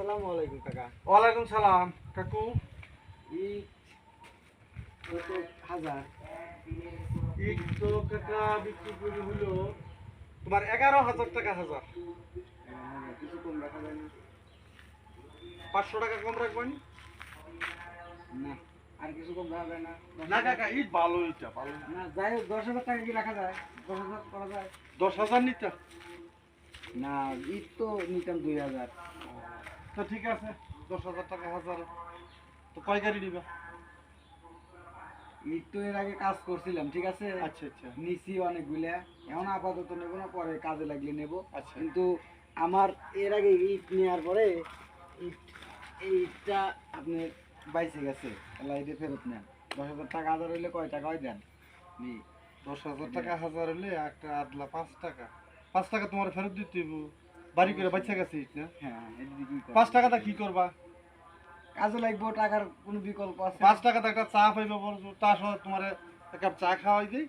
আসসালামু আলাইকুম কাকা। ওয়ালাইকুম সালাম কাকু। ইট কত হাজার? ইট তো কাকা বিক্রি করে হলো তোমার এগারো হাজার টাকা হাজার। কিছু কম রাখা যায় না পাঁচশো টাকা কম রাখবেন? না আর কিছু কম রাখা যায় না। না কাকা ইট ভালো ইটা ভালো। না যাই হোক দশ হাজার টাকা কি রাখা যায়? দশ হাজার করা যায়? দশ হাজার নিতে না ইট তো নিতাম দুই হাজার। তো ঠিক আছে দশ হাজার টাকা হাজার। তো পাইকারি নিবা। ইট তো এর আগে কাজ করছিলাম ঠিক আছে? আচ্ছা আচ্ছা। নিছি অনেকগুলা। এখন আপাতত নেব না পরে কাজে লাগলে নেব। আচ্ছা। কিন্তু আমার এর আগে ইট নেওয়ার পরে ইট এই ইটটা আপনি বাইসে গেছে। এটা ফেরত নেন। দশ হাজার টাকা হাজার হইলে কয় টাকা হয় দেন? নি। দশ হাজার টাকা হাজার হলে একটা আদলা পাঁচ টাকা। পাঁচ টাকা তোমার ফেরত দিতে। বাড়ি করে বাচ্চা গেছে না হ্যাঁ করব? পাঁচ টাকাটা কি করবা? কাজে লাগবো টাকার কোনো বিকল্প আছে? পাঁচ টাকাতে একটা চা পাইবা বলছো তা সহ তোমার এক কাপ চা খাওয়াই দিই।